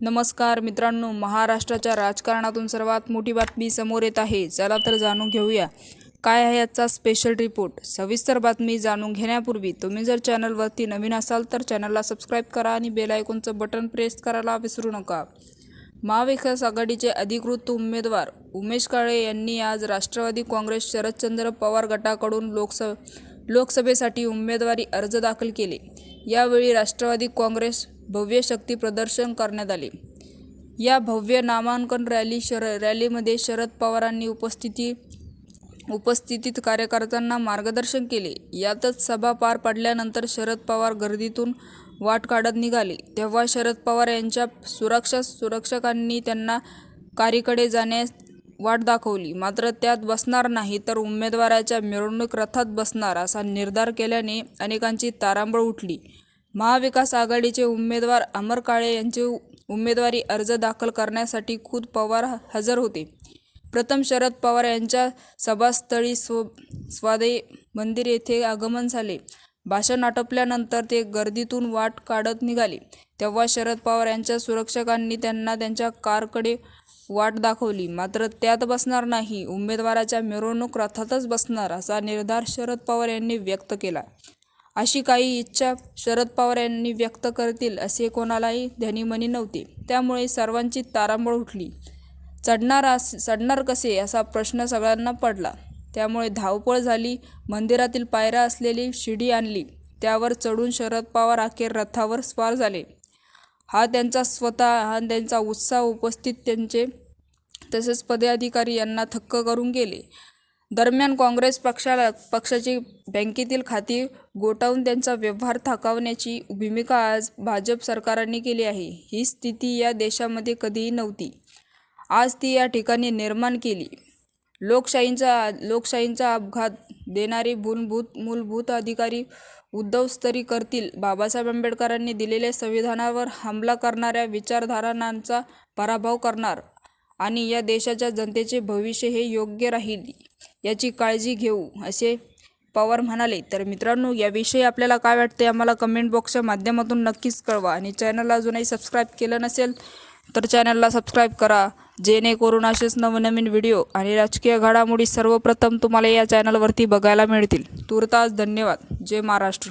नमस्कार मित्रांनो महाराष्ट्राच्या राजकारणातून सर्वात मोठी बातमी समोर येत आहे. चला तर जाणून घेऊया. काय आहे याचा स्पेशल रिपोर्ट सविस्तर बातमी जाणून घेण्यापूर्वी तुम्ही जर चॅनलवरती नवीन असाल तर चॅनलला सबस्क्राईब करा आणि बेल आयकॉनचं बटन प्रेस करायला विसरू नका. महाविकास आघाडीचे अधिकृत उमेदवार उमेश काळे यांनी आज राष्ट्रवादी काँग्रेस शरदचंद्र पवार गटाकडून लोकस लोकसभेसाठी उमेदवारी अर्ज दाखल केले. यावेळी राष्ट्रवादी काँग्रेस भव्य शक्ती प्रदर्शन करण्यात आले. या भव्य नामांकन रॅली शर रॅलीमध्ये शरद पवारांनी उपस्थिती उपस्थितीत कार्यकर्त्यांना मार्गदर्शन केले. यातच सभा पार पडल्यानंतर शरद पवार गर्दीतून वाट काढत निघाले. तेव्हा शरद पवार यांच्या सुरक्षा सुरक्षकांनी त्यांना कारीकडे जाण्यास वाट दाखवली. मात्र त्यात बसणार नाही तर उमेदवाराच्या मिरवणूक रथात बसणार असा निर्धार केल्याने अनेकांची तारांबळ उठली. महाविकास आघाडीचे उमेदवार अमर काळे यांचे उमेदवारी अर्ज दाखल करण्यासाठी खुद पवार हजर होते. प्रथम शरद पवार यांच्या सभास्थळी स्व स्वादे मंदिर येथे आगमन झाले. भाषण आटोपल्यानंतर ते गर्दीतून वाट काढत निघाले. तेव्हा शरद पवार यांच्या सुरक्षकांनी त्यांना त्यांच्या कारकडे वाट दाखवली. मात्र त्यात बसणार नाही. उमेदवाराच्या मिरवणूक रथातच बसणार असा निर्धार शरद पवार यांनी व्यक्त केला. अशी काही इच्छा शरद पवार यांनी व्यक्त करतील असे कोणालाही ध्यानीमनी नव्हते. त्यामुळे सर्वांची तारांबळ उठली. चढणार अस चढणार कसे असा प्रश्न सगळ्यांना पडला. त्यामुळे धावपळ झाली मंदिरातील पायऱ्या असलेली शिडी आणली त्यावर चढून शरद पवार अखेर रथावर स्वार झाले. हा त्यांचा स्वतः हा त्यांचा उत्साह उपस्थित त्यांचे तसेच पदाधिकारी यांना थक्क करून गेले. दरम्यान काँग्रेस पक्षाला पक्षाची बँकेतील खाती गोटावून त्यांचा व्यवहार थाकावण्याची भूमिका आज भाजप सरकारांनी केली आहे. ही स्थिती या देशामध्ये कधीही नव्हती. आज ती या ठिकाणी निर्माण केली. लोकशाहींचा लोकशाहींचा अपघात देणारे मूलभूत मूलभूत अधिकारी उद्धवस्तरी करतील. बाबासाहेब आंबेडकरांनी दिलेल्या संविधानावर हमला करणाऱ्या विचारधारणांचा पराभव करणार आणि या देशाच्या जनतेचे भविष्य हे योग्य राहील याची काळजी घेऊ असे पवार म्हणाले. तर मित्रांनो याविषयी आपल्याला काय वाटते आम्हाला कमेंट बॉक्सच्या माध्यमातून नक्कीच कळवा. आणि चॅनलला अजूनही सबस्क्राईब केलं नसेल तर चॅनलला सबस्क्राईब करा. जेणेकरून असेच नवनवीन व्हिडिओ आणि राजकीय घडामोडी सर्वप्रथम तुम्हाला या चॅनलवरती बघायला मिळतील. तुर्तास धन्यवाद. जय महाराष्ट्र.